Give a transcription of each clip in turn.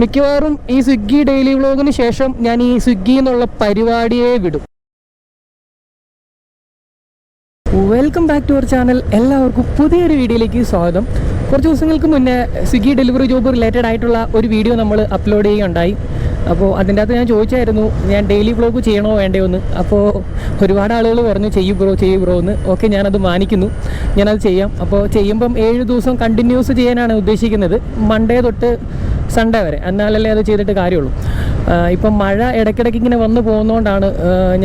മിക്കവാറും ഈ സ്വിഗ്ഗി ഡെയിലി വ്ലോഗിന് ശേഷം ഞാൻ ഈ സ്വിഗ്ഗി എന്നുള്ള പരിപാടിയെ വിടും. Welcome back to our channel എല്ലാവർക്കും പുതിയൊരു വീഡിയോയിലേക്ക് സ്വാഗതം. കുറച്ച് ദിവസങ്ങൾക്ക് മുന്നേ സ്വിഗ്ഗി ഡെലിവറി ജോബ് റിലേറ്റഡ് ആയിട്ടുള്ള ഒരു വീഡിയോ നമ്മൾ അപ്ലോഡ് ചെയ്യുകയുണ്ടായി. അപ്പോൾ അതിന്റെ അകത്ത് ഞാൻ ചോദിച്ചായിരുന്നു ഞാൻ ഡെയിലി വ്ളോഗ് ചെയ്യണോ വേണ്ടയോ എന്ന്? അപ്പോൾ ഒരുപാട് ആളുകൾ പറഞ്ഞു ചെയ്യൂ ബ്രോ ചെയ്യൂ ബ്രോ എന്ന്. ഓക്കെ ഞാനത് മാനിക്കുന്നു. ഞാനത് ചെയ്യാം. അപ്പോൾ ചെയ്യുമ്പം ഏഴ് ദിവസം കണ്ടിന്യൂസ് ചെയ്യാനാണ് ഉദ്ദേശിക്കുന്നത്. മൺഡേ തൊട്ട് സൺഡേ വരെ. എന്നാലല്ലേ അത് ചെയ്തിട്ട് കാര്യമുള്ളൂ. ഇപ്പം മഴ ഇടയ്ക്കിടയ്ക്ക് ഇങ്ങനെ വന്നു പോകുന്നതുകൊണ്ടാണ്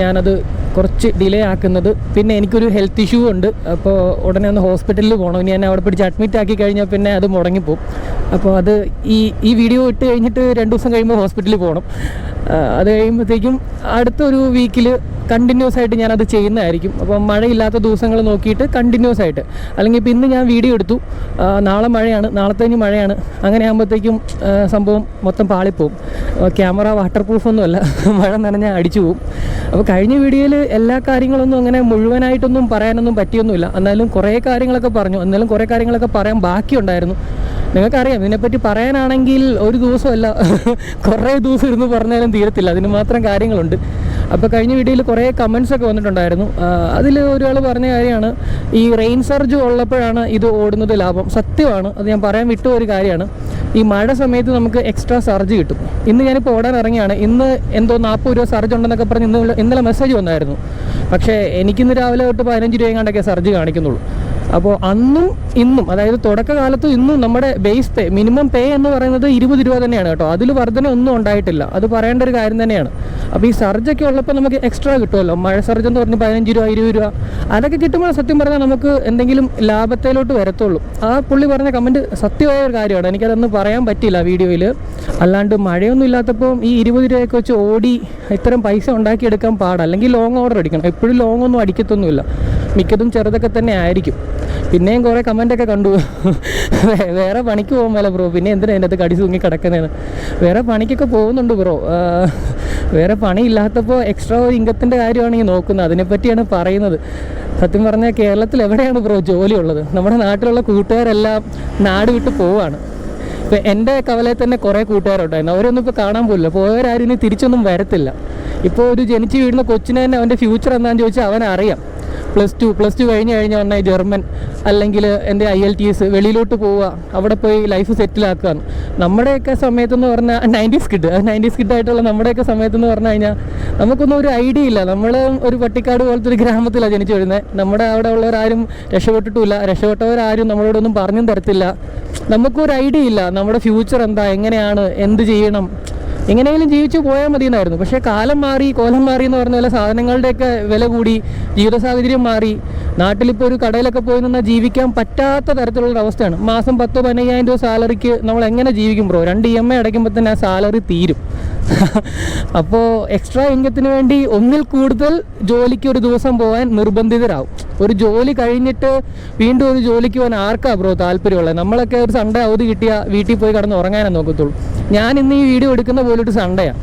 ഞാനത് കുറച്ച് ഡിലേ ആക്കുന്നത്. പിന്നെ എനിക്കൊരു ഹെൽത്ത് ഇഷ്യൂ ഉണ്ട്. അപ്പോൾ ഉടനെ ഒന്ന് ഹോസ്പിറ്റലിൽ പോകണം ഇനി എന്നെ അവിടെ പിടിച്ച് അഡ്മിറ്റ് ആക്കി കഴിഞ്ഞാൽ പിന്നെ അത് മുടങ്ങിപ്പോവും. അപ്പോൾ അത് ഈ ഈ വീഡിയോ ഇട്ട് കഴിഞ്ഞിട്ട് രണ്ട് ദിവസം കഴിയുമ്പോൾ ഹോസ്പിറ്റലിൽ പോകണം അത് കഴിയുമ്പോഴത്തേക്കും അടുത്തൊരു വീക്കിൽ കണ്ടിന്യൂസ് ആയിട്ട് ഞാനത് ചെയ്യുന്നതായിരിക്കും. അപ്പോൾ മഴയില്ലാത്ത ദിവസങ്ങൾ നോക്കിയിട്ട് കണ്ടിന്യൂസ് ആയിട്ട്. അല്ലെങ്കിൽ ഇപ്പം ഇന്ന് ഞാൻ വീഡിയോ എടുത്തു. നാളെ മഴയാണ്. നാളത്തേന് മഴയാണ്. അങ്ങനെ ആകുമ്പോഴത്തേക്കും സംഭവം മൊത്തം പാളിപ്പോവും. ക്യാമറ വാട്ടർ പ്രൂഫൊന്നുമല്ല മഴ നനഞ്ഞാൽ അടിച്ചു പോവും. അപ്പോൾ കഴിഞ്ഞ വീഡിയോയിൽ എല്ലാ കാര്യങ്ങളൊന്നും അങ്ങനെ മുഴുവനായിട്ടൊന്നും പറയാനൊന്നും പറ്റിയൊന്നുമില്ല. എന്നാലും കുറേ കാര്യങ്ങളൊക്കെ പറഞ്ഞു. എന്നാലും കുറേ കാര്യങ്ങളൊക്കെ പറയാൻ ബാക്കിയുണ്ടായിരുന്നു. നിങ്ങൾക്കറിയാം ഇതിനെപ്പറ്റി പറയാനാണെങ്കിൽ ഒരു ദിവസമല്ല. കുറേ ദിവസം ഇരുന്ന് പറഞ്ഞാലും തീരത്തില്ല. അതിന് മാത്രം കാര്യങ്ങളുണ്ട്. അപ്പോൾ കഴിഞ്ഞ വീഡിയോയിൽ കുറേ കമൻസ് ഒക്കെ വന്നിട്ടുണ്ടായിരുന്നു. അതിൽ ഒരാൾ പറഞ്ഞ കാര്യമാണ് ഈ റെയിൻ സർജ് ഉള്ളപ്പോഴാണ് ഇത് ഓടുന്നത് ലാഭം. സത്യമാണ് അത് ഞാൻ പറയാൻ വിട്ട ഒരു കാര്യമാണ്. ഈ മഴ സമയത്ത് നമുക്ക് എക്സ്ട്രാ സർജ് കിട്ടും. ഇന്ന് ഞാനിപ്പോൾ ഓടാൻ ഇറങ്ങിയാണ്. ഇന്ന് എന്തോ നാൽപ്പത് രൂപ സർജ് ഉണ്ടെന്നൊക്കെ പറഞ്ഞ് ഇന്ന് ഇന്നലെ മെസ്സേജ് വന്നായിരുന്നു. പക്ഷേ എനിക്കിന്ന് രാവിലെ തൊട്ട് പതിനഞ്ച് രൂപയും കണ്ടൊക്കെ സർജ് കാണിക്കുന്നുള്ളൂ. അപ്പോൾ അന്നും ഇന്നും അതായത് തുടക്കകാലത്തും ഇന്നും നമ്മുടെ ബേസ് പേ മിനിമം പേ എന്ന് പറയുന്നത് ഇരുപത് രൂപ തന്നെയാണ് കേട്ടോ. അതിൽ വർധന ഒന്നും ഉണ്ടായിട്ടില്ല. അത് പറയേണ്ട ഒരു കാര്യം തന്നെയാണ്. അപ്പോൾ ഈ സർജൊക്കെ ഉള്ളപ്പോൾ നമുക്ക് എക്സ്ട്രാ കിട്ടുമല്ലോ. മഴ സർജ് എന്ന് പറഞ്ഞ് പതിനഞ്ച് രൂപ ഇരുപത് രൂപ. അതൊക്കെ കിട്ടുമ്പോൾ സത്യം പറഞ്ഞാൽ നമുക്ക് എന്തെങ്കിലും ലാഭത്തിലോട്ട് വരത്തുള്ളൂ. ആ പുള്ളി പറഞ്ഞ കമന്റ് സത്യമായ ഒരു കാര്യമാണ്. എനിക്കതൊന്നും പറയാൻ പറ്റില്ല വീഡിയോയിൽ അല്ലാണ്ട് മഴയൊന്നും ഇല്ലാത്തപ്പോൾ ഈ ഇരുപത് രൂപയൊക്കെ വെച്ച് ഓടി ഇത്തരം പൈസ ഉണ്ടാക്കിയെടുക്കാൻ പാടാണ് അല്ലെങ്കിൽ ലോങ് ഓർഡർ അടിക്കണം. എപ്പോഴും ലോങ് ഒന്നും അടിക്കത്തൊന്നുമില്ല. മിക്കതും ചെറുതൊക്കെ തന്നെ ആയിരിക്കും. പിന്നെയും കുറേ കമന്റൊക്കെ കണ്ടു. വേറെ പണിക്ക് പോകുമ്പോലെ ബ്രോ പിന്നെ എന്തിനാ എന്റെ അത് കടി തൂങ്ങി കിടക്കുന്നതെന്ന് വേറെ പണിക്കൊക്കെ പോകുന്നുണ്ട് ബ്രോ വേറെ പണി ഇല്ലാത്തപ്പോൾ എക്സ്ട്രാ ഒരു ഇംഗത്തിന്റെ കാര്യമാണ് ഈ നോക്കുന്നത്. അതിനെപ്പറ്റിയാണ് പറയുന്നത്. സത്യം പറഞ്ഞാൽ കേരളത്തിൽ എവിടെയാണ് ബ്രോ ജോലി ഉള്ളത് നമ്മുടെ നാട്ടിലുള്ള കൂട്ടുകാരെല്ലാം നാട് വിട്ട് പോവാണ്. ഇപ്പം എന്റെ കവലയിൽ തന്നെ കുറേ കൂട്ടുകാരുണ്ടായിരുന്നു. അവരൊന്നും ഇപ്പോൾ കാണാൻ പോലില്ല. പോയവരാരും ഇനി തിരിച്ചൊന്നും വരത്തില്ല. ഇപ്പോൾ ഒരു ജനിച്ച് വീഴുന്ന കൊച്ചിനെ തന്നെ അവന്റെ ഫ്യൂച്ചർ എന്താണെന്ന് ചോദിച്ചാൽ അവനറിയാം. പ്ലസ് ടു പ്ലസ് ടു കഴിഞ്ഞ് കഴിഞ്ഞ ഉടനെ ജർമ്മൻ അല്ലെങ്കിൽ എന്റെ ഐ എൽ ടി എസ് വെളിയിലോട്ട് പോവുക അവിടെ പോയി ലൈഫ് സെറ്റിലാക്കുക നമ്മുടെയൊക്കെ സമയത്തെന്ന് പറഞ്ഞാൽ നയന്റീസ് കിഡ് നയന്റീസ് കിഡായിട്ടുള്ള നമ്മുടെയൊക്കെ സമയത്തെന്ന് പറഞ്ഞു കഴിഞ്ഞാൽ നമുക്കൊന്നും ഒരു ഐഡിയ ഇല്ല. നമ്മൾ ഒരു പട്ടിക്കാട് പോലത്തെ ഒരു ഗ്രാമത്തിലാണ് ജനിച്ചു വരുന്നത് നമ്മുടെ അവിടെ ഉള്ളവരാരും രക്ഷപ്പെട്ടിട്ടില്ല രക്ഷപ്പെട്ടവരാരും നമ്മളോടൊന്നും പറഞ്ഞും തരത്തില്ല. നമുക്കൊരു ഐഡിയ ഇല്ല. നമ്മുടെ ഫ്യൂച്ചർ എന്താ? എങ്ങനെയാണ്? എന്ത് ചെയ്യണം? എങ്ങനെയെങ്കിലും ജീവിച്ചു പോയാൽ മതി എന്നായിരുന്നു പക്ഷേ കാലം മാറി കോലം മാറി എന്ന് പറഞ്ഞ പോലെ സാധനങ്ങളുടെയൊക്കെ വില കൂടി ജീവിത സാഹചര്യം മാറി. നാട്ടിലിപ്പോൾ ഒരു കടയിലൊക്കെ പോയി നിന്നാൽ ജീവിക്കാൻ പറ്റാത്ത തരത്തിലുള്ള അവസ്ഥയാണ്. മാസം പത്തോ പതിനയ്യായിരം രൂപ സാലറിക്ക് നമ്മൾ എങ്ങനെ ജീവിക്കും ബ്രോ? രണ്ട് ഇ എം ഐ അടയ്ക്കുമ്പോൾ തന്നെ ആ സാലറി തീരും. അപ്പോൾ എക്സ്ട്രാ ഇൻകത്തിന് വേണ്ടി ഒന്നിൽ കൂടുതൽ ജോലിക്ക് ഒരു ദിവസം പോകാൻ നിർബന്ധിതരാകും ഒരു ജോലി കഴിഞ്ഞിട്ട് വീണ്ടും ഒരു ജോലിക്ക് പോകാൻ ആർക്കാ ബ്രോ താല്പര്യമുള്ളത്? നമ്മളൊക്കെ ഒരു സൺഡേ അവധി കിട്ടിയാൽ വീട്ടിൽ പോയി കിടന്ന് ഉറങ്ങാനേ നോക്കത്തുള്ളൂ. ഞാൻ ഇന്ന് ഈ വീഡിയോ എടുക്കുന്ന പോലൊരു സൺഡേയാണ്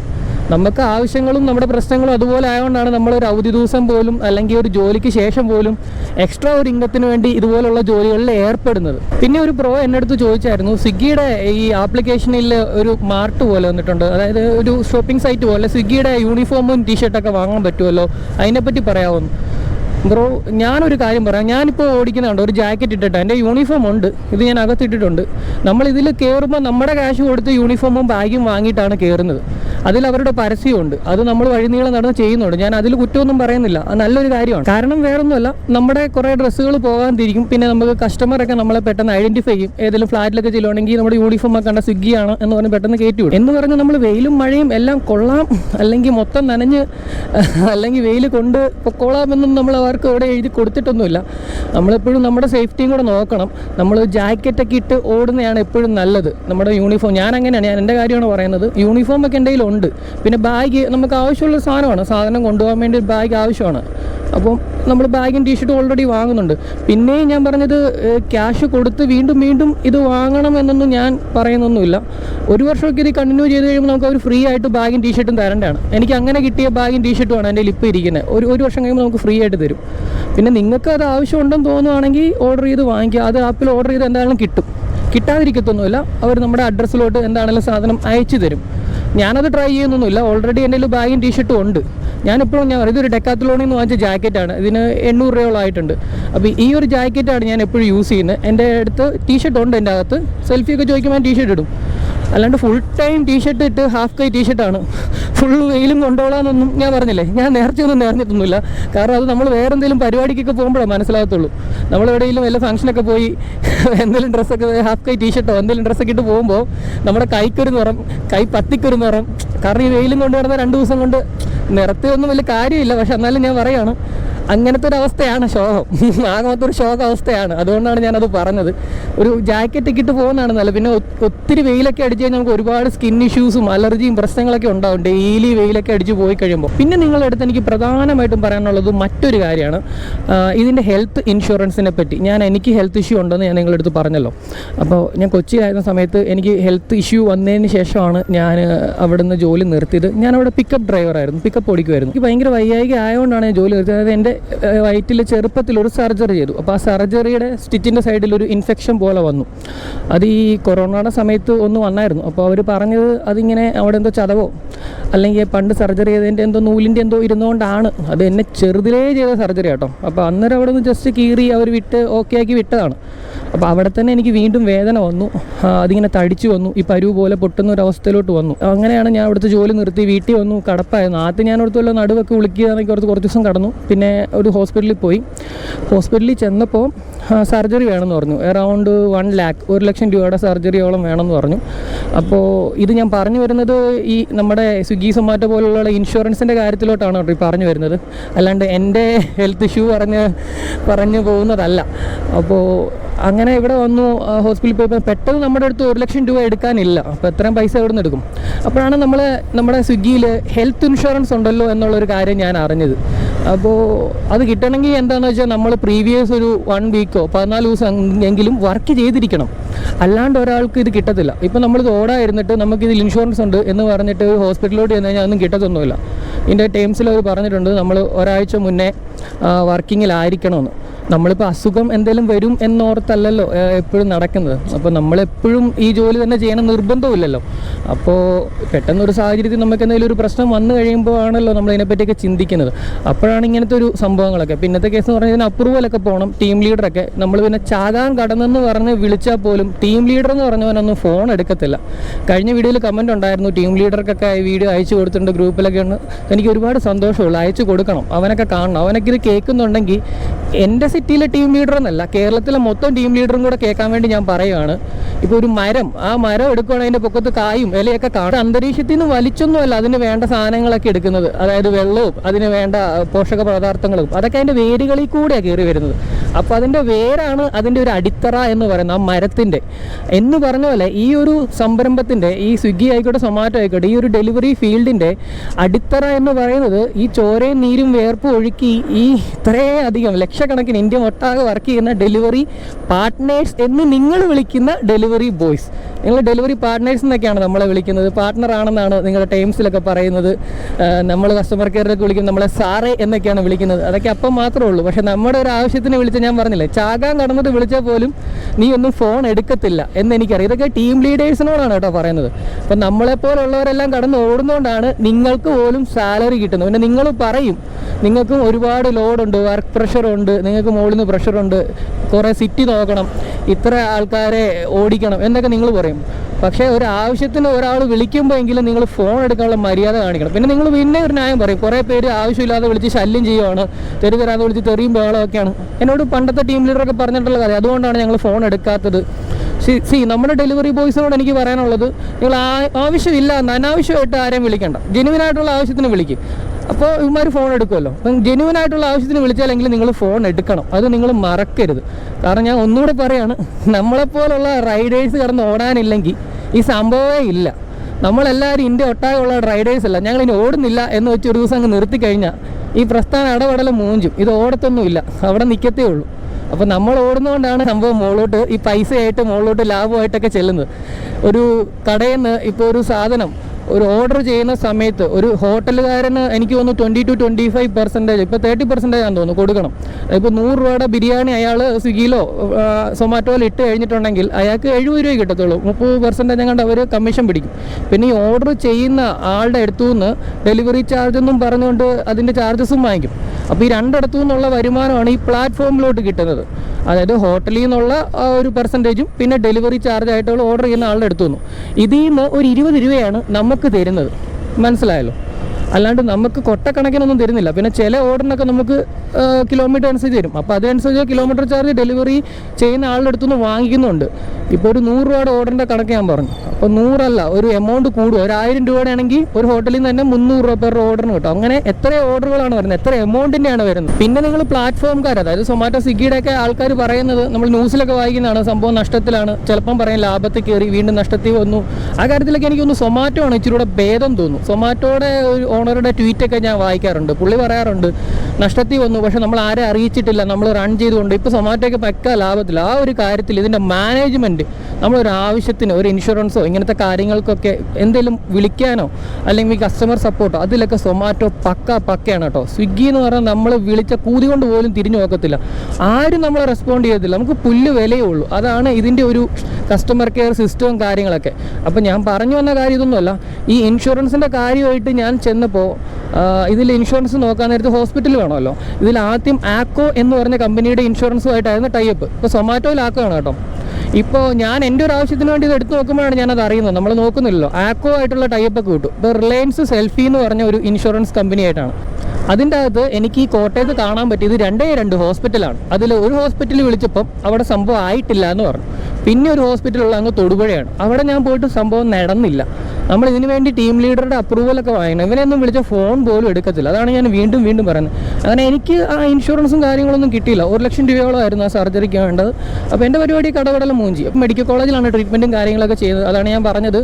നമുക്ക് ആവശ്യങ്ങളും നമ്മുടെ പ്രശ്നങ്ങളും അതുപോലെ ആയതുകൊണ്ടാണ് നമ്മൾ ഒരു അവധി ദിവസം പോലും അല്ലെങ്കിൽ ഒരു ജോലിക്ക് ശേഷം പോലും എക്സ്ട്രാ ഒരു ഇംഗത്തിന് വേണ്ടി ഇതുപോലുള്ള ജോലികളിൽ ഏർപ്പെടുന്നത്. പിന്നെ ഒരു പ്രോ എന്നെ അടുത്ത് ചോദിച്ചായിരുന്നു സ്വിഗ്ഗിയുടെ ഈ ആപ്ലിക്കേഷനിൽ ഒരു മാർട്ട് പോലെ വന്നിട്ടുണ്ട്. അതായത് ഒരു ഷോപ്പിംഗ് സൈറ്റ് പോലെ സ്വിഗ്ഗിയുടെ യൂണിഫോമും ടീഷർട്ടൊക്കെ വാങ്ങാൻ പറ്റുമല്ലോ? അതിനെപ്പറ്റി പറയാമോ ബ്രോ ഞാനൊരു കാര്യം പറയാം. ഞാനിപ്പോൾ ഓടിക്കുന്നുണ്ട് ഒരു ജാക്കറ്റ് ഇട്ടിട്ട്. എന്റെ യൂണിഫോം ഉണ്ട്. ഇത് ഞാൻ അകത്തിട്ടിട്ടുണ്ട്. നമ്മൾ ഇതിൽ കയറുമ്പോൾ നമ്മുടെ ക്യാഷ് കൊടുത്ത് യൂണിഫോമും ബാഗും വാങ്ങിയിട്ടാണ് കയറുന്നത് അതിൽ അവരുടെ പരസ്യമുണ്ട്. അത് നമ്മൾ വഴിനീളം നടന്ന് ചെയ്യുന്നുണ്ട്. ഞാൻ അതിൽ കുറ്റമൊന്നും പറയുന്നില്ല. അത് നല്ലൊരു കാര്യമാണ്. കാരണം വേറൊന്നുമല്ല നമ്മുടെ കുറേ ഡ്രസ്സുകൾ പോകാൻ തിരിക്കും പിന്നെ നമുക്ക് കസ്റ്റമറൊക്കെ നമ്മളെ പെട്ടെന്ന് ഐഡന്റിഫൈ ചെയ്യും. ഏതെങ്കിലും ഫ്ലാറ്റിലൊക്കെ ചെല്ലുവാണെങ്കിൽ നമ്മുടെ യൂണിഫോം ഒക്കെ കണ്ട സ്വിഗ്ഗിയാണ് എന്ന് പറഞ്ഞ് പെട്ടെന്ന് കയറ്റി വിടും എന്ന് പറഞ്ഞ് നമ്മൾ വെയിലും മഴയും എല്ലാം കൊള്ളാം. അല്ലെങ്കിൽ മൊത്തം നനഞ്ഞ് അല്ലെങ്കിൽ വെയിൽ കൊണ്ട് കൊള്ളാമെന്നും നമ്മൾ അവർക്ക് ഇവിടെ എഴുതി കൊടുത്തിട്ടൊന്നുമില്ല. നമ്മളെപ്പോഴും നമ്മുടെ സേഫ്റ്റിയും കൂടെ നോക്കണം. നമ്മൾ ജാക്കറ്റൊക്കെ ഇട്ട് ഓടുന്നതാണ് എപ്പോഴും നല്ലത്. നമ്മുടെ യൂണിഫോം ഞാൻ അങ്ങനെയാണ്. ഞാൻ എന്റെ കാര്യമാണ് പറയുന്നത്. യൂണിഫോം ഒക്കെ എന്റെ കയ്യിലുണ്ട് പിന്നെ ബാഗ് നമുക്ക് ആവശ്യമുള്ള സാധനമാണ്. സാധനം കൊണ്ടുപോകാൻ വേണ്ടി ബാഗ് ആവശ്യമാണ്. അപ്പം നമ്മൾ ബാഗും ടീഷർട്ടും ഓൾറെഡി വാങ്ങുന്നുണ്ട്. പിന്നെ ഞാൻ പറഞ്ഞത് ക്യാഷ് കൊടുത്ത് വീണ്ടും വീണ്ടും ഇത് വാങ്ങണം എന്നൊന്നും ഞാൻ പറയുന്നൊന്നുമില്ല. ഒരു വർഷമൊക്കെ ഇത് കണ്ടിന്യൂ ചെയ്ത് കഴിയുമ്പോൾ നമുക്ക് അവർ ഫ്രീ ആയിട്ട് ബാഗും ടീഷർട്ടും തരേണ്ടതാണ്. എനിക്ക് അങ്ങനെ കിട്ടിയ ബാഗും ടീഷർട്ടുമാണ് എന്റെ ഇപ്പോൾ ഇരിക്കുന്നത്. ഒരു ഒരു വർഷം കഴിയുമ്പോൾ നമുക്ക് ഫ്രീ ആയിട്ട് തരും. പിന്നെ നിങ്ങൾക്ക് അത് ആവശ്യമുണ്ടെന്ന് തോന്നുവാണെങ്കിൽ ഓർഡർ ചെയ്ത് വാങ്ങിക്കുക. അത് ആപ്പിൽ ഓർഡർ ചെയ്ത് എന്തായാലും കിട്ടും. കിട്ടാതിരിക്കത്തൊന്നുമില്ല. അവർ നമ്മുടെ അഡ്രസ്സിലോട്ട് എന്താണെങ്കിലും സാധനം അയച്ചു തരും. ഞാനത് ട്രൈ ചെയ്യുന്നൊന്നുമില്ല. ഓൾറെഡി എന്റെ കയ്യിൽ ബാഗും ടീഷർട്ടും ഉണ്ട്. ഞാനിപ്പോഴും ഞാൻ ഇതൊരു ഡെക്കാത്തലോണിൽ നിന്ന് വാങ്ങിച്ച ജാക്കറ്റാണ് ഇതിന് എണ്ണൂറ് രൂപയോളം ആയിട്ടുണ്ട്. അപ്പോൾ ഈ ഒരു ജാക്കറ്റാണ് ഞാൻ എപ്പോഴും യൂസ് ചെയ്യുന്നത്. എന്റെ അടുത്ത് ടീഷർട്ട് ഉണ്ട് എന്റെ അകത്ത്. സെൽഫിയൊക്കെ ചോദിക്കുമ്പോൾ ഞാൻ ടീഷർട്ട് ഇടും. അല്ലാണ്ട് ഫുൾ ടൈം ടീഷർട്ട് ഇട്ട് ഹാഫ് കൈ ടീഷർട്ടാണ് ഫുൾ വെയിലും കൊണ്ടോളാന്നൊന്നും ഞാൻ പറഞ്ഞില്ലേ? ഞാൻ ഒന്നും നേർന്നിട്ടൊന്നുമില്ല. കാരണം അത് നമ്മൾ വേറെ എന്തെങ്കിലും പരിപാടിക്കൊക്കെ പോകുമ്പോഴേ മനസ്സിലാകത്തുള്ളൂ. നമ്മൾ എവിടെയെങ്കിലും വല്ല ഫംഗ്ഷനൊക്കെ പോയി എന്തെങ്കിലും ഡ്രസ്സൊക്കെ ഹാഫ് കൈ ടീഷർട്ടോ എന്തെങ്കിലും ഡ്രസ്സൊക്കെ ഇട്ട് പോകുമ്പോൾ നമ്മുടെ കൈക്കൊരു നിറം കൈ പത്തിക്കൊരു നിറം. കാരണം ഈ വെയിലും കൊണ്ട് നടന്ന രണ്ട് ദിവസം കൊണ്ട് നിറത്തിയൊന്നും വലിയ കാര്യമില്ല. പക്ഷെ എന്നാലും ഞാൻ പറയാണ് അങ്ങനത്തെ ഒരു അവസ്ഥയാണ് ശോകം. ആകമത്തെ മൊത്തം ഒരു ശോക അവസ്ഥയാണ്. അതുകൊണ്ടാണ് ഞാനത് പറഞ്ഞത്. ഒരു ജാക്കറ്റ് ഇട്ട് പോകുന്നതാണ് നല്ലത്. പിന്നെ ഒത്തിരി വെയിലൊക്കെ അടിച്ച് കഴിഞ്ഞാൽ നമുക്ക് ഒരുപാട് സ്കിൻ ഇഷ്യൂസും അലർജിയും പ്രശ്നങ്ങളൊക്കെ ഉണ്ടാവും. ഡെയിലി വെയിലൊക്കെ അടിച്ച് പോയി കഴിയുമ്പോൾ പിന്നെ നിങ്ങളുടെ അടുത്ത് എനിക്ക് പ്രധാനമായിട്ടും പറയാനുള്ളത് മറ്റൊരു കാര്യമാണ്. ഇതിന്റെ ഹെൽത്ത് ഇൻഷുറൻസിനെ പറ്റി. ഞാൻ എനിക്ക് ഹെൽത്ത് ഇഷ്യൂ ഉണ്ടെന്ന് ഞാൻ നിങ്ങളുടെ അടുത്ത് പറഞ്ഞല്ലോ. അപ്പോൾ ഞാൻ കൊച്ചിയിലായിരുന്ന സമയത്ത് എനിക്ക് ഹെൽത്ത് ഇഷ്യൂ വന്നതിന് ശേഷമാണ് ഞാൻ അവിടുന്ന് ജോലി നിർത്തിയത്. ഞാൻ അവിടെ പിക്കപ്പ് ഡ്രൈവറായിരുന്നു പിക്കപ്പ് ഓടിക്കുമായിരുന്നു എനിക്ക് ഭയങ്കര വയ്യായിക ആയതുകൊണ്ടാണ് ഞാൻ ജോലി നിർത്തിയത്. അതായത് എന്റെ വയറ്റിൽ ചെറുപ്പത്തിൽ ഒരു സർജറി ചെയ്തു. അപ്പോൾ ആ സർജറിയുടെ സ്റ്റിച്ചിന്റെ സൈഡിൽ ഒരു ഇൻഫെക്ഷൻ പോലെ വന്നു. അത് ഈ കൊറോണയുടെ സമയത്ത് ഒന്ന് വന്നായിരുന്നു. അപ്പോൾ അവർ പറഞ്ഞത് അതിങ്ങനെ അവിടെ എന്തോ ചതവോ അല്ലെങ്കിൽ പണ്ട് സർജറി ചെയ്തതിന്റെ എന്തോ നൂലിന്റെ എന്തോ ഇരുന്നുകൊണ്ടാണ്. അത് എന്നെ ചെറുതിലേ ചെയ്ത സർജറി കേട്ടോ അപ്പോൾ അന്നേരം അവിടെ നിന്ന് ജസ്റ്റ് കീറി അവർ വിട്ട് ഓക്കെ ആക്കി വിട്ടതാണ്. അപ്പോൾ അവിടെ തന്നെ എനിക്ക് വീണ്ടും വേദന വന്നു. അതിങ്ങനെ തടിച്ചു വന്നു. ഈ പരുവ് പോലെ പൊട്ടുന്ന ഒരു അവസ്ഥയിലോട്ട് വന്നു. അങ്ങനെയാണ് ഞാൻ അവിടുത്തെ ജോലി നിർത്തി. വീട്ടിൽ വന്നു കടപ്പായിരുന്നു. ആദ്യം ഞാൻ അവിടുത്തെ വല്ല നടുവൊക്കെ വിളിക്കുകയാണെങ്കിൽ അവിടുത്തെ കുറച്ച് ദിവസം കടന്നു. പിന്നെ ഒരു ഹോസ്പിറ്റലിൽ പോയി. ഹോസ്പിറ്റലിൽ ചെന്നപ്പോൾ സർജറി വേണമെന്ന് പറഞ്ഞു. എറൗണ്ട് വൺ ലാക്ക് ഒരു ലക്ഷം രൂപയുടെ സർജറിയോളം വേണമെന്ന് പറഞ്ഞു. അപ്പോൾ ഇത് ഞാൻ പറഞ്ഞു വരുന്നത് ഈ നമ്മുടെ സ്വിഗ്ഗി സൊമാറ്റോ പോലുള്ള ഇൻഷുറൻസിന്റെ കാര്യത്തിലോട്ടാണ് കേട്ടോ ഈ പറഞ്ഞു വരുന്നത്. അല്ലാണ്ട് എന്റെ ഹെൽത്ത് ഇഷ്യൂ പറഞ്ഞ് പറഞ്ഞു പോകുന്നതല്ല. അപ്പോൾ അങ്ങനെ ഇവിടെ വന്നു ഹോസ്പിറ്റലിൽ പോയപ്പോൾ പെട്ടെന്ന് നമ്മുടെ അടുത്ത് ഒരു ലക്ഷം രൂപ എടുക്കാനില്ല. അപ്പോൾ എത്രയും പൈസ എവിടെ നിന്ന് എടുക്കും? അപ്പോഴാണ് നമ്മൾ നമ്മുടെ സ്വിഗ്ഗിയിൽ ഹെൽത്ത് ഇൻഷുറൻസ് ഉണ്ടല്ലോ എന്നുള്ളൊരു കാര്യം ഞാൻ അറിഞ്ഞത്. അപ്പോൾ അത് കിട്ടണമെങ്കിൽ എന്താണെന്ന് വെച്ചാൽ നമ്മൾ പ്രീവിയസ് ഒരു വൺ വീക്കോ പതിനാല് ദിവസം എങ്കിലും വർക്ക് ചെയ്തിരിക്കണം. അല്ലാണ്ട് ഒരാൾക്ക് ഇത് കിട്ടത്തില്ല. ഇപ്പം നമ്മളിത് ഓടായിരുന്നിട്ട് നമുക്കിതിൽ ഇൻഷുറൻസ് ഉണ്ട് എന്ന് പറഞ്ഞിട്ട് ഹോസ്പിറ്റലിലോട്ട് ചെന്ന് കഴിഞ്ഞാൽ ഒന്നും കിട്ടത്തൊന്നുമില്ല. ഇതിന്റെ ടേംസിൽ അവർ പറഞ്ഞിട്ടുണ്ട്. നമ്മൾ ഒരാഴ്ച മുന്നേ വർക്കിങ്ങിലായിരിക്കണമെന്ന്. നമ്മളിപ്പോൾ അസുഖം എന്തെങ്കിലും വരും എന്നോർത്തല്ലല്ലോ എപ്പോഴും നടക്കുന്നത്. അപ്പോൾ നമ്മളെപ്പോഴും ഈ ജോലി തന്നെ ചെയ്യണം നിർബന്ധമില്ലല്ലോ അപ്പോൾ പെട്ടെന്നൊരു സാഹചര്യത്തിൽ നമുക്ക് എന്തെങ്കിലും ഒരു പ്രശ്നം വന്നു കഴിയുമ്പോൾ ആണല്ലോ നമ്മൾ ഇതിനെപ്പറ്റിയൊക്കെ ചിന്തിക്കുന്നത്. അപ്പോഴാണ് ഇങ്ങനത്തെ ഒരു സംഭവങ്ങളൊക്കെ. അപ്പോൾ ഇന്നത്തെ കേസ് എന്ന് പറഞ്ഞാൽ ഇതിന് അപ്രൂവലൊക്കെ പോകണം ടീം ലീഡറൊക്കെ. നമ്മൾ പിന്നെ ചാകാൻ കടന്നെന്ന് പറഞ്ഞ് വിളിച്ചാൽ പോലും ടീം ലീഡർ എന്ന് പറഞ്ഞവനൊന്നും ഫോൺ എടുക്കത്തില്ല. കഴിഞ്ഞ വീഡിയോയിൽ കമന്റ് ഉണ്ടായിരുന്നു ടീം ലീഡർക്കൊക്കെ വീഡിയോ അയച്ചു കൊടുത്തിട്ടുണ്ട് ഗ്രൂപ്പിലൊക്കെ ഉണ്ട് എനിക്ക് ഒരുപാട് സന്തോഷമുള്ളൂ. അയച്ചു കൊടുക്കണം. അവനൊക്കെ കാണണം. അവനൊക്കെ ഇത് കേൾക്കുന്നുണ്ടെങ്കിൽ എന്റെ സിറ്റിയിലെ ടീം ലീഡർ എന്നല്ല കേരളത്തിലെ മൊത്തം ടീം ലീഡറും കൂടെ കേൾക്കാൻ വേണ്ടി ഞാൻ പറയുകയാണ് ഇപ്പോൾ ഒരു മരം ആ മരം എടുക്കുകയാണെങ്കിൽ അതിന്റെ പൊക്കത്ത് കായും ഇലയൊക്കെ കാണും അന്തരീക്ഷത്തിൽ നിന്ന് വലിച്ചൊന്നുമല്ല അതിന് വേണ്ട സാധനങ്ങളൊക്കെ എടുക്കുന്നത്. അതായത് വെള്ളവും അതിന് വേണ്ട പോഷക പദാർത്ഥങ്ങളും അതൊക്കെ അതിന്റെ വേരുകളിൽ കൂടെയാണ് കയറി വരുന്നത്. അപ്പോൾ അതിന്റെ വേരാണ് അതിന്റെ ഒരു അടിത്തറ എന്ന് പറയുന്നത് ആ മരത്തിന്റെ എന്ന് പറഞ്ഞ പോലെ ഈ ഒരു സംരംഭത്തിന്റെ ഈ സ്വിഗ്ഗി ആയിക്കോട്ടെ സൊമാറ്റോ ആയിക്കോട്ടെ ഈ ഒരു ഡെലിവറി ഫീൽഡിന്റെ അടിത്തറ എന്ന് പറയുന്നത് ഈ ചോരയും നീരും വേർപ്പും ഒഴുക്കി ഈ ഇത്രയധികം ലക്ഷക്കണക്കിന് ഇന്ത്യ ഒട്ടാകെ വർക്ക് ചെയ്യുന്ന ഡെലിവറി പാർട്ട്നേഴ്സ് എന്ന് നിങ്ങൾ വിളിക്കുന്ന ഡെലിവറി ബോയ്സ്. നിങ്ങൾ ഡെലിവറി പാർട്ട്നേഴ്സ് എന്നൊക്കെയാണ് നമ്മളെ വിളിക്കുന്നത്. പാർട്ട്ണർ ആണെന്നാണ് നിങ്ങളുടെ ടൈംസിലൊക്കെ പറയുന്നത്. നമ്മൾ കസ്റ്റമർ കെയറിലൊക്കെ വിളിക്കുന്നത് നമ്മളെ സാറേ എന്നൊക്കെയാണ് വിളിക്കുന്നത്. അതൊക്കെ അപ്പം മാത്രമേ ഉള്ളൂ. പക്ഷേ നമ്മുടെ ഒരു ആവശ്യത്തിന് വിളിച്ച ഞാൻ പറഞ്ഞില്ലേ ചാകാൻ കടന്നിട്ട് വിളിച്ചാൽ പോലും നീ ഒന്നും ഫോൺ എടുക്കത്തില്ല എന്ന് എനിക്കറിയാം ഇതൊക്കെ ടീം ലീഡേഴ്സിനോടാണ് കേട്ടോ പറയുന്നത്. അപ്പം നമ്മളെപ്പോലുള്ളവരെല്ലാം കടന്ന് ഓടുന്നതുകൊണ്ടാണ് നിങ്ങൾക്ക് പോലും സാലറി കിട്ടുന്നത്. പിന്നെ നിങ്ങൾ പറയും നിങ്ങൾക്കും ഒരുപാട് ലോഡുണ്ട് വർക്ക് പ്രഷറുണ്ട് നിങ്ങൾക്ക് മുകളിൽ നിന്ന് പ്രഷറുണ്ട് കുറേ സിറ്റി നോക്കണം ഇത്ര ആൾക്കാരെ ഓടിക്കണം എന്നൊക്കെ നിങ്ങൾ പറയും. പക്ഷേ ഒരു ആവശ്യത്തിന് ഒരാൾ വിളിക്കുമ്പോൾ എങ്കിലും നിങ്ങൾ ഫോൺ എടുക്കാനുള്ള മര്യാദ കാണിക്കണം. പിന്നെ നിങ്ങൾ പിന്നെ ഒരു ന്യായം പറയും കുറേ പേര് ആവശ്യമില്ലാതെ വിളിച്ച് ശല്യം ചെയ്യുവാണ് തെറി തരാതെ വിളിച്ച് തെറിയും ബഹളമൊക്കെയാണ് എന്നോട് പണ്ടത്തെ ടീം ലീഡറൊക്കെ പറഞ്ഞിട്ടുള്ള കാര്യം അതുകൊണ്ടാണ് ഞങ്ങൾ ഫോൺ എടുക്കാത്തത്. സി നമ്മുടെ ഡെലിവറി ബോയ്സിനോട് എനിക്ക് പറയാനുള്ളത് നിങ്ങൾ ആവശ്യമില്ല അനാവശ്യമായിട്ട് ആരെയും വിളിക്കണ്ട. ജെനുവിനായിട്ടുള്ള ആവശ്യത്തിന് വിളിക്കും. അപ്പോൾ ഇവന്മാർ ഫോൺ എടുക്കുമല്ലോ അപ്പം ജെനുവൻ ആയിട്ടുള്ള ആവശ്യത്തിന് വിളിച്ചാലെങ്കിൽ നിങ്ങൾ ഫോൺ എടുക്കണം. അത് നിങ്ങൾ മറക്കരുത്. കാരണം ഞാൻ ഒന്നുകൂടെ പറയാണ് നമ്മളെപ്പോലുള്ള റൈഡേഴ്സ് കടന്ന് ഓടാനില്ലെങ്കിൽ ഈ സംഭവമേ ഇല്ല. നമ്മളെല്ലാവരും ഇന്ത്യ ഒട്ടാകെയുള്ള റൈഡേഴ്സ് അല്ല. ഞങ്ങൾ ഇനി ഓടുന്നില്ല എന്ന് വെച്ച് ഒരു ദിവസം അങ്ങ് നിർത്തി കഴിഞ്ഞാൽ ഈ പ്രസ്ഥാനം ഇടപെടൽ മൂഞ്ചും. ഇത് ഓടത്തൊന്നുമില്ല അവിടെ നിൽക്കത്തേ ഉള്ളൂ. അപ്പോൾ നമ്മൾ ഓടുന്നതുകൊണ്ടാണ് സംഭവം മുകളിലോട്ട് ഈ പൈസയായിട്ട് മുകളിലോട്ട് ലാഭമായിട്ടൊക്കെ ചെല്ലുന്നത്. ഒരു കടയിൽ നിന്ന് ഇപ്പോൾ ഒരു സാധനം ഒരു ഓർഡർ ചെയ്യുന്ന സമയത്ത് ഒരു ഹോട്ടലുകാരന് എനിക്ക് തോന്നുന്നു twenty two twenty five percentage ഇപ്പോൾ തേർട്ടി പെർസെന്റേജ് ആണെന്ന് തോന്നുന്നു കൊടുക്കണം. ഇപ്പോൾ നൂറ് രൂപയുടെ ബിരിയാണി അയാൾ സ്വിഗ്ഗിയിലോ സൊമാറ്റോയിലോ ഇട്ട് കഴിഞ്ഞിട്ടുണ്ടെങ്കിൽ അയാൾക്ക് എഴുപത് രൂപ കിട്ടത്തുള്ളൂ. മുപ്പത് പെർസെന്റേജ് കണ്ട് അവർ കമ്മീഷൻ പിടിക്കും. പിന്നെ ഈ ഓർഡർ ചെയ്യുന്ന ആളുടെ അടുത്തു നിന്ന് ഡെലിവറി ചാർജ് എന്നും പറഞ്ഞുകൊണ്ട് അതിന്റെ ചാർജസും വാങ്ങിക്കും. അപ്പോൾ ഈ രണ്ടിടത്തു നിന്നുള്ള വരുമാനമാണ് ഈ പ്ലാറ്റ്ഫോമിലോട്ട് കിട്ടുന്നത്. അതായത് ഹോട്ടലിൽ നിന്നുള്ള ഒരു പെർസെന്റേജും പിന്നെ ഡെലിവറി ചാർജ് ആയിട്ടുള്ള ഓർഡർ ചെയ്യുന്ന ആളുടെ അടുത്തു നിന്നു ഇതിൽ നിന്ന് ഒരു ഇരുപത് രൂപയാണ് നമുക്ക് തരുന്നത്. മനസ്സിലായല്ലോ? അല്ലാണ്ട് നമുക്ക് കൊട്ടക്കണക്കിനൊന്നും തരുന്നില്ല. പിന്നെ ചില ഓർഡറിനൊക്കെ നമുക്ക് കിലോമീറ്റർ അനുസരിച്ച് തരും. അപ്പോൾ അതനുസരിച്ച് കിലോമീറ്റർ ചാർജ് ഡെലിവറി ചെയ്യുന്ന ആളുടെ അടുത്തുനിന്ന് വാങ്ങിക്കുന്നുണ്ട്. ഇപ്പോൾ ഒരു നൂറ് രൂപയുടെ ഓർഡറിന്റെ കണക്ക് ഞാൻ പറഞ്ഞു. അപ്പോൾ നൂറല്ല ഒരു എമൗണ്ട് കൂടും. ഒരു ആയിരം രൂപയാണെങ്കിൽ ഒരു ഹോട്ടലിൽ നിന്ന് തന്നെ മുന്നൂറ് രൂപ പേരുടെ ഓർഡറിന് കിട്ടും. അങ്ങനെ എത്ര ഓർഡറുകളാണ് വരുന്നത്. എത്ര എമൗണ്ടിന്റെയാണ് വരുന്നത്. പിന്നെ നിങ്ങൾ പ്ലാറ്റ്ഫോംകാർ അതായത് സൊമാറ്റോ സ്വിഗ്ഗിയുടെ ഒക്കെ ആൾക്കാർ പറയുന്നത് നമ്മൾ ന്യൂസിലൊക്കെ വായിക്കുന്നതാണ്. സംഭവം നഷ്ടത്തിലാണ്. ചിലപ്പം പറയും ലാഭത്തിൽ കയറി വീണ്ടും നഷ്ടത്തിൽ വന്നു. ആ കാര്യത്തിലൊക്കെ എനിക്കൊന്ന് സൊമാറ്റോ ആണ് ഇച്ചിരി ഭേദം തോന്നുന്നു. സൊമാറ്റോയുടെ ഒരു ഓണറുടെ ട്വീറ്റൊക്കെ ഞാൻ വായിക്കാറുണ്ട്. പുള്ളി പറയാറുണ്ട് നഷ്ടത്തിൽ വന്നു. പക്ഷെ നമ്മൾ ആരെ അറിയിച്ചിട്ടില്ല. നമ്മൾ റൺ ചെയ്തുകൊണ്ട്. ഇപ്പോൾ സൊമാറ്റോയ്ക്ക് പക്ക ലാഭത്തില്ല ആ ഒരു കാര്യത്തിൽ ഇതിന്റെ മാനേജ്മെന്റ് നമ്മളൊരു ആവശ്യത്തിന് ഒരു ഇൻഷുറൻസോ ഇങ്ങനത്തെ കാര്യങ്ങൾക്കൊക്കെ എന്തെങ്കിലും വിളിക്കാനോ അല്ലെങ്കിൽ കസ്റ്റമർ സപ്പോർട്ടോ അതിലൊക്കെ സൊമാറ്റോ പക്ക പക്കയാണ് കേട്ടോ. സ്വിഗ്ഗി എന്ന് പറഞ്ഞാൽ നമ്മൾ വിളിച്ച കൂതി കൊണ്ട് പോലും തിരിഞ്ഞു നോക്കത്തില്ല. ആരും നമ്മളെ റെസ്പോണ്ട് ചെയ്യത്തില്ല. നമുക്ക് പുല്ല് വിലയേ ഉള്ളൂ. അതാണ് ഇതിന്റെ ഒരു കസ്റ്റമർ കെയർ സിസ്റ്റവും കാര്യങ്ങളൊക്കെ. അപ്പോൾ ഞാൻ പറഞ്ഞു വന്ന കാര്യം ഇതൊന്നുമല്ല. ഈ ഇൻഷുറൻസിന്റെ കാര്യമായിട്ട് ഞാൻ ചെന്നപ്പോൾ ഇതിൽ ഇൻഷുറൻസ് നോക്കാൻ നേരത്ത് ഹോസ്പിറ്റൽ വേണമല്ലോ. ഇതിൽ ആദ്യം ആക്കോ എന്ന് പറഞ്ഞ കമ്പനിയുടെ ഇൻഷുറൻസുമായിട്ടായിരുന്നു ടൈപ്പ് ഇപ്പോൾ സൊമാറ്റോയിൽ ആക്കോ ആണ് കേട്ടോ. ഇപ്പോൾ ഞാൻ എന്റെ ഒരു ആവശ്യത്തിന് വേണ്ടി ഇത് എടുത്തു നോക്കുമ്പോഴാണ് ഞാനത് അറിയുന്നത്. നമ്മൾ നോക്കുന്നില്ലല്ലോ. ആക്കോ ആയിട്ടുള്ള ടൈപ്പ് ഒക്കെ കിട്ടും. ഇപ്പോൾ റിലയൻസ് സെൽഫി എന്ന് പറഞ്ഞ ഒരു ഇൻഷുറൻസ് കമ്പനി ആയിട്ടാണ്. അതിന്റെ അകത്ത് എനിക്ക് ഈ കോട്ടയത്ത് കാണാൻ പറ്റിയത് രണ്ടേ രണ്ട് ഹോസ്പിറ്റലാണ് അതിൽ ഒരു ഹോസ്പിറ്റലിൽ വിളിച്ചപ്പം അവിടെ സംഭവം ആയിട്ടില്ല എന്ന് പറഞ്ഞു. പിന്നെ ഒരു ഹോസ്പിറ്റലുള്ള അങ്ങ് തൊടുപുഴയാണ്. അവിടെ ഞാൻ പോയിട്ട് സംഭവം നടന്നില്ല. നമ്മൾ ഇതിനു വേണ്ടി ടീം ലീഡറുടെ അപ്രൂവലൊക്കെ വാങ്ങണം. ഇവനെയൊന്നും വിളിച്ച ഫോൺ പോലും എടുക്കത്തില്ല. അതാണ് ഞാൻ വീണ്ടും വീണ്ടും പറയുന്നത്. അങ്ങനെ എനിക്ക് ആ ഇൻഷുറൻസും കാര്യങ്ങളൊന്നും കിട്ടിയില്ല. ഒരു ലക്ഷം രൂപയോളമായിരുന്നു ആ സർജറിക്ക് വേണ്ടത്. അപ്പോൾ എന്റെ പരിപാടി കടകടല മൂഞ്ചി. അപ്പോൾ മെഡിക്കൽ കോളേജിലാണ് ട്രീറ്റ്മെന്റും കാര്യങ്ങളൊക്കെ ചെയ്തത്. അതാണ് ഞാൻ പറഞ്ഞത്.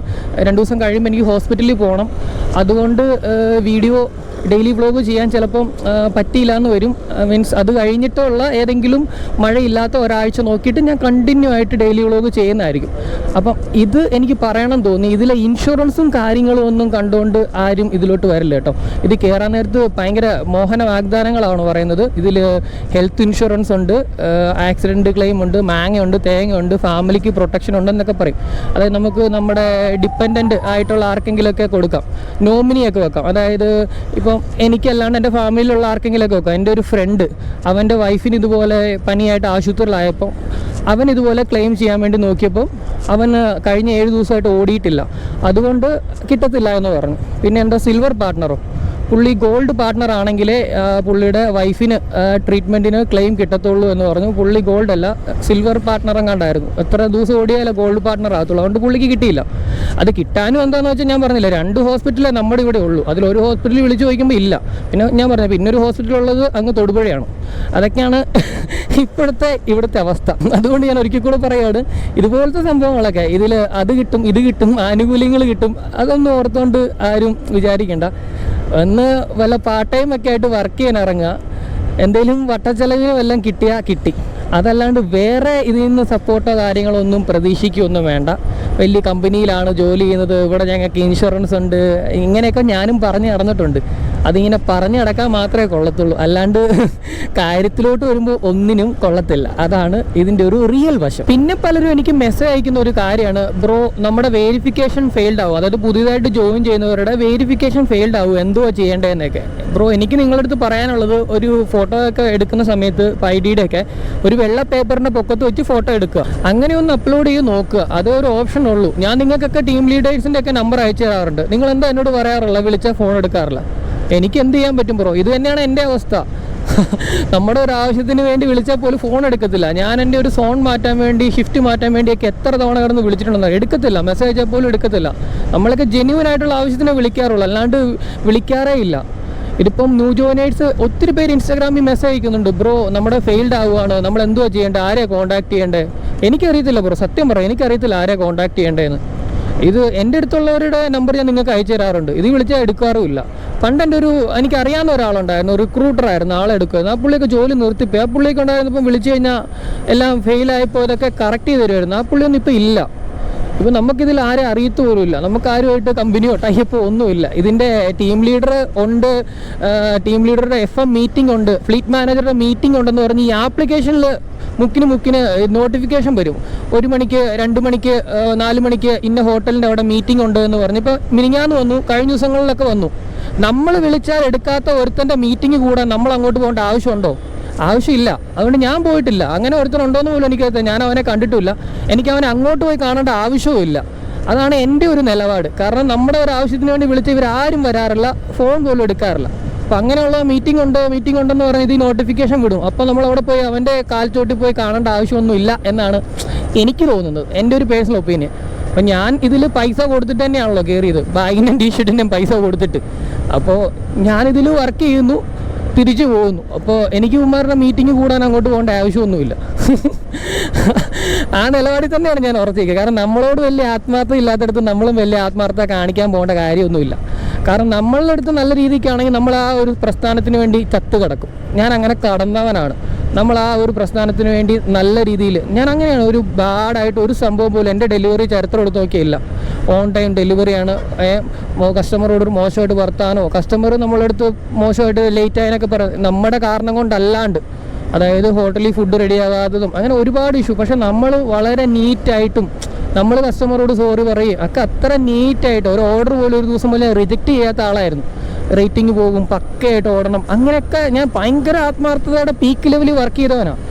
രണ്ട് ദിവസം കഴിയുമ്പോൾ എനിക്ക് ഹോസ്പിറ്റലിൽ പോകണം അതുകൊണ്ട് വീഡിയോ ഡെയിലി വ്ലോഗ് ചെയ്യാൻ ചിലപ്പം പറ്റിയില്ല എന്ന് വരും. മീൻസ് അത് കഴിഞ്ഞിട്ടുള്ള ഏതെങ്കിലും മഴയില്ലാത്ത ഒരാഴ്ച നോക്കിയിട്ട് ഞാൻ കണ്ടിന്യൂ ആയിട്ട് ഡെയിലി വ്ലോഗ് ചെയ്യുന്നതായിരിക്കും. അപ്പം ഇത് എനിക്ക് പറയണം തോന്നി. ഇതിലെ ഇൻഷുറൻസും കാര്യങ്ങളും ഒന്നും കണ്ടുകൊണ്ട് ആരും ഇതിലോട്ട് വരില്ല കേട്ടോ. ഇത് കയറാൻ നേരത്ത് ഭയങ്കര മോഹന വാഗ്ദാനങ്ങളാണ് പറയുന്നത്. ഇതിൽ ഹെൽത്ത് ഇൻഷുറൻസ് ഉണ്ട് ആക്സിഡന്റ് ക്ലെയിം ഉണ്ട് മാങ്ങയുണ്ട് തേങ്ങയുണ്ട് ഫാമിലിക്ക് പ്രൊട്ടക്ഷൻ ഉണ്ടെന്നൊക്കെ പറയും. അതായത് നമുക്ക് നമ്മുടെ ഡിപ്പെൻഡന്റ് ആയിട്ടുള്ള ആർക്കെങ്കിലുമൊക്കെ കൊടുക്കാം. നോമിനിയൊക്കെ വെക്കാം. അതായത് ഇപ്പം എനിക്കല്ലാണ്ട് എന്റെ ഫാമിലിയിലുള്ള ആർക്കെങ്കിലുമൊക്കെ വെക്കാം എന്റെ ഒരു ഫ്രണ്ട് അവന്റെ വൈഫിന് ഇതുപോലെ പനിയായിട്ട് ആശുപത്രിയിലായപ്പോൾ അവൻ ഇതുപോലെ ക്ലെയിം ചെയ്യാൻ വേണ്ടി നോക്കിയപ്പോൾ അവന് കഴിഞ്ഞ ഏഴ് ദിവസമായിട്ട് ഓടിയിട്ടില്ല. അതുകൊണ്ട് കിട്ടത്തില്ല എന്ന് പറഞ്ഞു. പിന്നെ എന്റെ സിൽവർ പാർട്ട്ണറോ പുള്ളി ഗോൾഡ് പാർട്ട്ണർ ആണെങ്കിലേ പുള്ളിയുടെ വൈഫിന് ട്രീറ്റ്മെന്റിന് ക്ലെയിം കിട്ടത്തുള്ളൂ എന്ന് പറഞ്ഞു. പുള്ളി ഗോൾഡ് അല്ല സിൽവർ പാർട്ട്ണർ എങ്ങാണ്ടായിരുന്നു. എത്ര ദിവസം ഓടിയാലേ ഗോൾഡ് പാർട്ട്ണർ ആകത്തുള്ളൂ. അതുകൊണ്ട് പുള്ളിക്ക് കിട്ടിയില്ല. അത് കിട്ടാനും എന്താണെന്ന് വെച്ചാൽ ഞാൻ പറഞ്ഞില്ല രണ്ട് ഹോസ്പിറ്റലേ നമ്മുടെ ഇവിടെ ഉള്ളൂ. അതിലൊരു ഹോസ്പിറ്റലിൽ വിളിച്ചു ചോദിക്കുമ്പോൾ ഇല്ല. പിന്നെ ഞാൻ പറഞ്ഞു പിന്നെ ഒരു ഹോസ്പിറ്റൽ ഉള്ളത് അങ്ങ് തൊടുപുഴയാണ്. അതൊക്കെയാണ് ഇപ്പോഴത്തെ ഇവിടുത്തെ അവസ്ഥ. അതുകൊണ്ട് ഞാൻ ഒരിക്കൽ കൂടെ പറയുകയാണ് ഇതുപോലത്തെ സംഭവങ്ങളൊക്കെ ഇതിൽ അത് കിട്ടും ഇത് കിട്ടും ആനുകൂല്യങ്ങൾ കിട്ടും അതൊന്നും ഓർത്തുകൊണ്ട് ആരും വിചാരിക്കേണ്ട. ഒന്ന് വല്ല പാർട്ട് ടൈം ഒക്കെ ആയിട്ട് വർക്ക് ചെയ്യാൻ ഇറങ്ങുക. എന്തെങ്കിലും വട്ടച്ചെലവിന് വല്ലതും കിട്ടിയാൽ കിട്ടി. അതല്ലാണ്ട് വേറെ ഇതിൽ നിന്ന് സപ്പോർട്ടോ കാര്യങ്ങളോ ഒന്നും പ്രതീക്ഷിക്കുകയൊന്നും വേണ്ട. വലിയ കമ്പനിയിലാണ് ജോലി ചെയ്യുന്നത്. ഇവിടെ ഞങ്ങൾക്ക് ഇൻഷുറൻസ് ഉണ്ട്. ഇങ്ങനെയൊക്കെ ഞാനും പറഞ്ഞു നടന്നിട്ടുണ്ട്. അതിങ്ങനെ പറഞ്ഞു നടക്കാൻ മാത്രമേ കൊള്ളത്തുള്ളൂ. അല്ലാണ്ട് കാര്യത്തിലോട്ട് വരുമ്പോൾ ഒന്നിനും കൊള്ളത്തില്ല. അതാണ് ഇതിന്റെ ഒരു റിയൽ വശം. പിന്നെ പലരും എനിക്ക് മെസ്സേജ് അയക്കുന്ന ഒരു കാര്യമാണ്. ബ്രോ നമ്മുടെ വേരിഫിക്കേഷൻ ഫെയിൽഡ് ആവും. അതായത് പുതിയതായിട്ട് ജോയിൻ ചെയ്യുന്നവരുടെ വേരിഫിക്കേഷൻ ഫെയിൽഡ് ആവും. എന്തുവാ ചെയ്യേണ്ടതെന്നൊക്കെ. ബ്രോ എനിക്ക് നിങ്ങളുടെ അടുത്ത് പറയാനുള്ളത് ഒരു ഫോട്ടോ ഒക്കെ എടുക്കുന്ന സമയത്ത് ഐ ഡിയുടെ ഒക്കെ ഒരു വെള്ള പേപ്പറിന്റെ പൊക്കത്ത് വെച്ച് ഫോട്ടോ എടുക്കുക. അങ്ങനെ ഒന്ന് അപ്ലോഡ് ചെയ്ത് നോക്കുക. അത് ഒരു ഓപ്ഷൻ ഉള്ളൂ. ഞാൻ നിങ്ങൾക്കൊക്കെ ടീം ലീഡേഴ്സിന്റെ ഒക്കെ നമ്പർ അയച്ചു തരാറുണ്ട്. നിങ്ങൾ എന്താ എന്നോട് പറയാറുള്ള വിളിച്ചാൽ ഫോൺ എടുക്കാറില്ല. എനിക്ക് എന്ത് ചെയ്യാൻ പറ്റും ബ്രോ? ഇത് തന്നെയാണ് എന്റെ അവസ്ഥ. നമ്മുടെ ഒരു ആവശ്യത്തിന് വേണ്ടി വിളിച്ചാൽ പോലും ഫോൺ എടുക്കത്തില്ല. ഞാൻ എന്റെ ഒരു സോൺ മാറ്റാൻ വേണ്ടി ഷിഫ്റ്റ് മാറ്റാൻ വേണ്ടിയൊക്കെ എത്ര തവണ കിടന്ന് വിളിച്ചിട്ടുണ്ടെന്ന് എടുക്കത്തില്ല. മെസ്സേജ് അയച്ചാൽ പോലും എടുക്കത്തില്ല. നമ്മളൊക്കെ ജെന്യൂൻ ആയിട്ടുള്ള ആവശ്യത്തിനെ വിളിക്കാറുള്ളൂ. അല്ലാണ്ട് വിളിക്കാറേ ഇല്ല. ഇതിപ്പം ന്യൂ ജോയിനേഴ്സ് ഒത്തിരി പേര് ഇൻസ്റ്റാഗ്രാമിൽ മെസ്സേജ് അയക്കുന്നുണ്ട്. ബ്രോ നമ്മുടെ ഫെയിൽഡ് ആവുകയാണ്. നമ്മൾ എന്തുവാ ചെയ്യേണ്ടത്? ആരെയാണ് കോൺടാക്ട് ചെയ്യേണ്ടത്? എനിക്കറിയത്തില്ല ബ്രോ. സത്യം പറയാം എനിക്കറിയത്തില്ല ആരെയാണ് കോൺടാക്ട് ചെയ്യേണ്ടതെന്ന്. ഇത് എന്റെ അടുത്തുള്ളവരുടെ നമ്പർ ഞാൻ നിങ്ങൾക്ക് അയച്ചു തരാറുണ്ട്. ഇത് വിളിച്ചാൽ എടുക്കാറുമില്ല. പണ്ട് എന്റെ ഒരു എനിക്കറിയാവുന്ന ഒരാളുണ്ടായിരുന്നു റിക്രൂട്ടറായിരുന്നു റിക്രൂട്ടർ ആയിരുന്നു ആളെ എടുക്കുമായിരുന്നു. ആ പുള്ളിയൊക്കെ ജോലി നിർത്തിപ്പോയി. ആ പുള്ളിയൊക്കെ ഉണ്ടായിരുന്നപ്പം വിളിച്ചു കഴിഞ്ഞാൽ എല്ലാം ഫെയിലായിപ്പോയതൊക്കെ കറക്റ്റ് ചെയ്ത് തരുമായിരുന്നു. ആ പുള്ളിയൊന്നും ഇപ്പോൾ ഇല്ല. ഇപ്പം നമുക്കിതിൽ ആരെ അറിയത്തു പോലുമില്ല. നമുക്ക് ആരുമായിട്ട് കമ്പനിയോ ടൈപ്പോ ഒന്നുമില്ല. ഇതിന്റെ ടീം ലീഡർ ഉണ്ട് ടീം ലീഡറുടെ എഫ് എം മീറ്റിംഗ് ഉണ്ട് ഫ്ലീറ്റ് മാനേജറുടെ മീറ്റിംഗ് ഉണ്ടെന്ന് പറഞ്ഞ് ഈ ആപ്ലിക്കേഷനിൽ മുക്കിന് മുക്കിന് നോട്ടിഫിക്കേഷൻ വരും. ഒരു മണിക്ക് രണ്ട് മണിക്ക് നാല് മണിക്ക് ഇന്ന ഹോട്ടലിന്റെ അവിടെ മീറ്റിംഗ് ഉണ്ട് എന്ന് പറഞ്ഞ്. ഇപ്പോൾ മിനിങ്ങാന്ന് വന്നു കഴിഞ്ഞ ദിവസങ്ങളിലൊക്കെ വന്നു. നമ്മൾ വിളിച്ചാൽ എടുക്കാത്ത ഒരുത്തന്റെ മീറ്റിംഗ് കൂടാൻ നമ്മൾ അങ്ങോട്ട് പോകേണ്ട ആവശ്യമുണ്ടോ? ആവശ്യമില്ല. അതുകൊണ്ട് ഞാൻ പോയിട്ടില്ല. അങ്ങനെ ഒരുത്തനുണ്ടോയെന്ന് പോലും എനിക്ക് ഞാൻ അവനെ കണ്ടിട്ടില്ല എനിക്ക് അവനെ അങ്ങോട്ട് പോയി കാണേണ്ട ആവശ്യവും ഇല്ല. അതാണ് എന്റെ ഒരു നിലപാട്. കാരണം നമ്മുടെ ഒരു ആവശ്യത്തിന് വേണ്ടി വിളിച്ച് ഇവരാരും വരാറില്ല. ഫോൺ പോലും എടുക്കാറില്ല. അപ്പം അങ്ങനെയുള്ള മീറ്റിംഗ് ഉണ്ട്? മീറ്റിംഗ് ഉണ്ടെന്ന് പറഞ്ഞ് ഇത് നോട്ടിഫിക്കേഷൻ വിടും. അപ്പോൾ നമ്മൾ അവിടെ പോയി അവന്റെ കാൽച്ചോട്ടിൽ പോയി കാണേണ്ട ആവശ്യമൊന്നുമില്ല എന്നാണ് എനിക്ക് തോന്നുന്നത്. എന്റെ ഒരു പേഴ്സണൽ ഒപ്പീനിയൻ അപ്പം ഞാൻ ഇതിൽ പൈസ കൊടുത്തിട്ട് തന്നെയാണല്ലോ കയറിയത് ബാഗിന്റെയും ടീഷർട്ടിന്റെയും പൈസ കൊടുത്തിട്ട്. അപ്പോൾ ഞാനിതിൽ വർക്ക് ചെയ്യുന്നു. തിരിച്ചു പോകുന്നു. അപ്പോൾ എനിക്ക് ഉമ്മാരുടെ മീറ്റിംഗ് കൂടാൻ അങ്ങോട്ട് പോകേണ്ട ആവശ്യമൊന്നുമില്ല. ആ നിലപാടിൽ തന്നെയാണ് ഞാൻ ഉറച്ചിരിക്കുക കാരണം നമ്മളോട് വലിയ ആത്മാർത്ഥത ഇല്ലാത്തടത്ത് നമ്മളും വലിയ ആത്മാർത്ഥത കാണിക്കാൻ പോകേണ്ട കാര്യമൊന്നുമില്ല. കാരണം നമ്മളുടെ അടുത്ത് നല്ല രീതിക്കാണെങ്കിൽ നമ്മൾ ആ ഒരു പ്രസ്ഥാനത്തിന് വേണ്ടി ചത്തു കിടക്കും. ഞാൻ അങ്ങനെ കടന്നവനാണ്. നമ്മൾ ആ ഒരു പ്രസ്ഥാനത്തിന് വേണ്ടി നല്ല രീതിയിൽ ഞാൻ അങ്ങനെയാണ് ഒരു ബാഡായിട്ട് ഒരു സംഭവം പോലും എന്റെ ഡെലിവറി ചരിത്രം എടുത്ത് നോക്കിയില്ല. ഓൺ ടൈം ഡെലിവറിയാണ് കസ്റ്റമറോട് ഒരു മോശമായിട്ട് വർത്താനോ കസ്റ്റമർ നമ്മളെടുത്ത് മോശമായിട്ട് ലേറ്റ് ആയതിനൊക്കെ പറയും നമ്മുടെ കാരണം കൊണ്ടല്ലാണ്ട്. അതായത് ഹോട്ടലിൽ ഫുഡ് റെഡി ആകാത്തതും അങ്ങനെ ഒരുപാട് ഇഷ്യൂ പക്ഷെ നമ്മൾ വളരെ നീറ്റായിട്ടും നമ്മൾ കസ്റ്റമറോട് സോറി പറയും. ഒക്കെ അത്ര നീറ്റായിട്ട് ഒരു ഓർഡർ പോലും ഒരു ദിവസം പോലും റിജക്റ്റ് ചെയ്യാത്ത ആളായിരുന്നു. റേറ്റിംഗ് പോകും പക്കയായിട്ട് ഓടണം. അങ്ങനെയൊക്കെ ഞാൻ ഭയങ്കര ആത്മാർത്ഥതയുടെ പീക്ക് ലെവലിൽ വർക്ക് ചെയ്തവനാണ്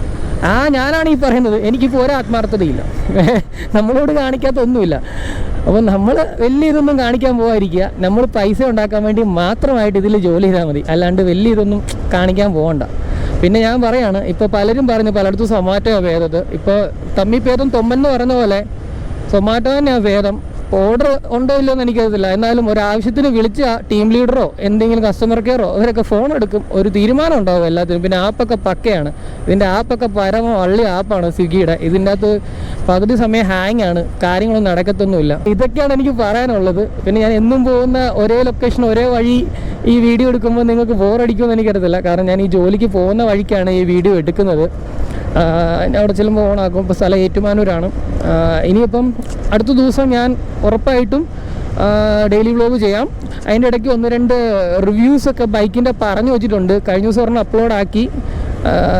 ആ ഞാനാണ് ഈ പറയുന്നത്. എനിക്കിപ്പോൾ ഒരു ആത്മാർത്ഥതയില്ല. നമ്മളോട് കാണിക്കാത്ത ഒന്നുമില്ല അപ്പോൾ നമ്മൾ വലിയ ഇതൊന്നും കാണിക്കാൻ പോകാതിരിക്കുക നമ്മൾ പൈസ ഉണ്ടാക്കാൻ വേണ്ടി മാത്രമായിട്ട് ഇതിൽ ജോലി ചെയ്താൽ മതി. അല്ലാണ്ട് വലിയ ഇതൊന്നും കാണിക്കാൻ പോകണ്ട പിന്നെ ഞാൻ പറയാണ് ഇപ്പോൾ പലരും പറഞ്ഞു പലയിടത്തും സൊമാറ്റോ ഭേദത് ഇപ്പോൾ തമ്മി ഭേദം തൊമ്മെന്ന് പറഞ്ഞ പോലെ സൊമാറ്റോ തന്നെയാണ് ഭേദം. ഓർഡർ ഉണ്ടോ ഇല്ലയോ എന്ന് എനിക്കറിയത്തില്ല. എന്നാലും ഒരാവശ്യത്തിന് വിളിച്ച ടീം ലീഡറോ എന്തെങ്കിലും കസ്റ്റമർ കെയറോ അവരൊക്കെ ഫോൺ എടുക്കും. ഒരു തീരുമാനം ഉണ്ടാവും എല്ലാത്തിനും. പിന്നെ ആപ്പൊക്കെ പക്കയാണ്. ഇതിന്റെ ആപ്പൊക്കെ പരമ വള്ളി ആപ്പാണ് സ്വിഗ്ഗിയുടെ. ഇതിന്റെ അകത്ത് പകുതി സമയം ഹാങ് ആണ്. കാര്യങ്ങളൊന്നും നടക്കത്തൊന്നുമില്ല. ഇതൊക്കെയാണ് എനിക്ക് പറയാനുള്ളത്. പിന്നെ ഞാൻ എന്നും പോകുന്ന ഒരേ ലൊക്കേഷൻ ഒരേ വഴി ഈ വീഡിയോ എടുക്കുമ്പോൾ നിങ്ങൾക്ക് ബോറടിക്കുമെന്ന് എനിക്കറിയത്തില്ല. കാരണം ഞാൻ ഈ ജോലിക്ക് പോകുന്ന വഴിക്കാണ് ഈ വീഡിയോ എടുക്കുന്നത്. അവിടെ ചെല്ലുമ്പോൾ ഓണാക്കും. ഇപ്പോൾ സ്ഥലം ഏറ്റുമാനൂരാണ്. ഇനിയിപ്പം അടുത്ത ദിവസം ഞാൻ ഉറപ്പായിട്ടും ഡെയിലി വ്ലോഗ് ചെയ്യാം. അതിന്റെ ഇടയ്ക്ക് ഒന്ന് രണ്ട് റിവ്യൂസൊക്കെ ബൈക്കിന്റെ പറഞ്ഞു വെച്ചിട്ടുണ്ട്. കഴിഞ്ഞ ദിവസം ഒരെണ്ണം അപ്ലോഡ് ആക്കി.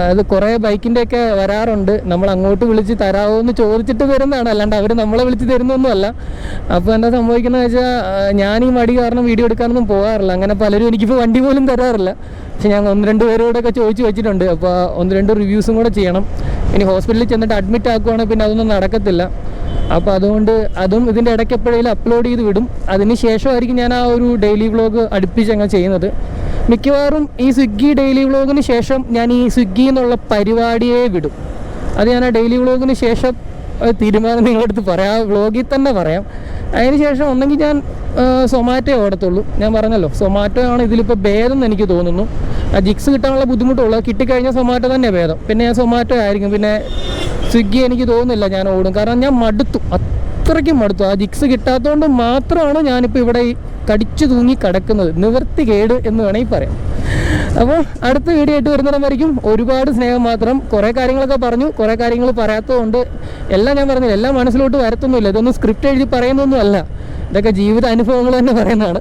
അത് കുറേ ബൈക്കിന്റെയൊക്കെ വരാറുണ്ട്. നമ്മൾ അങ്ങോട്ട് വിളിച്ച് തരാമോ എന്ന് ചോദിച്ചിട്ട് വരുന്നതാണ് അല്ലാണ്ട് അവർ നമ്മളെ വിളിച്ച് തരുന്നൊന്നുമല്ല. അപ്പോൾ എന്താ സംഭവിക്കുന്നത് വെച്ചാൽ ഞാൻ ഈ മടി കാരണം വീഡിയോ എടുക്കാനൊന്നും പോകാറില്ല. അങ്ങനെ പലരും എനിക്കിപ്പോൾ വണ്ടി പോലും തരാറില്ല. പക്ഷെ ഞാൻ ഒന്ന് രണ്ട് പേരോടൊക്കെ ചോദിച്ചു വെച്ചിട്ടുണ്ട്. അപ്പോൾ ഒന്ന് രണ്ട് റിവ്യൂസും കൂടെ ചെയ്യണം. ഇനി ഹോസ്പിറ്റലിൽ ചെന്നിട്ട് അഡ്മിറ്റ് ആക്കുവാണെങ്കിൽ പിന്നെ അതൊന്നും നടക്കത്തില്ല. അപ്പോൾ അതുകൊണ്ട് അതും ഇതിന്റെ ഇടയ്ക്ക് എപ്പോഴേലും അപ്ലോഡ് ചെയ്ത് വിടും. അതിന് ശേഷമായിരിക്കും ഞാൻ ആ ഒരു ഡെയിലി വ്ളോഗ് അടുപ്പിച്ച് അങ്ങ് ചെയ്യുന്നത്. മിക്കവാറും ഈ സ്വിഗ്ഗി ഡെയിലി വ്ളോഗിന് ശേഷം ഞാൻ ഈ സ്വിഗ്ഗി എന്നുള്ള പരിപാടിയെ വിടും. അത് ഞാൻ ആ ഡെയിലി വ്ളോഗിന് ശേഷം തീരുമാനം നിങ്ങളുടെ അടുത്ത് പറയാം. ആ വ്ളോഗിൽ തന്നെ പറയാം. അതിന് ശേഷം ഒന്നെങ്കിൽ ഞാൻ സൊമാറ്റോ ഓടത്തുള്ളൂ. ഞാൻ പറഞ്ഞല്ലോ സൊമാറ്റോ ആണ് ഇതിലിപ്പോൾ ഭേദം എനിക്ക് തോന്നുന്നു. ആ ജിക്സ് കിട്ടാനുള്ള ബുദ്ധിമുട്ടുള്ളൂ. കിട്ടിക്കഴിഞ്ഞാൽ സൊമാറ്റോ തന്നെ ഭേദം. പിന്നെ ഞാൻ സൊമാറ്റോ ആയിരിക്കും. പിന്നെ സ്വിഗ്ഗി എനിക്ക് തോന്നുന്നില്ല ഞാൻ ഓടും. കാരണം ഞാൻ മടുത്തു. അത്രയ്ക്ക് മടുത്തു. ആ ജിക്സ് കിട്ടാത്തതുകൊണ്ട് മാത്രമാണ് ഞാനിപ്പോൾ ഇവിടെ കടിച്ചു തൂങ്ങി കിടക്കുന്നത്. നിവർത്തി കേട് എന്ന് വേണമെങ്കിൽ പറയാം. അപ്പോൾ അടുത്ത വീഡിയോ ആയിട്ട് വരുന്നിടം വരയ്ക്കും ഒരുപാട് സ്നേഹം മാത്രം. കുറേ കാര്യങ്ങളൊക്കെ പറഞ്ഞു. കുറേ കാര്യങ്ങൾ പറയാത്തതുകൊണ്ട് എല്ലാം ഞാൻ പറഞ്ഞില്ല. എല്ലാം മനസ്സിലോട്ട് വരത്തൊന്നുമില്ല. ഇതൊന്നും സ്ക്രിപ്റ്റ് എഴുതി പറയുന്നൊന്നും അല്ല. ഇതൊക്കെ ജീവിത അനുഭവങ്ങൾ തന്നെ പറയുന്നതാണ്.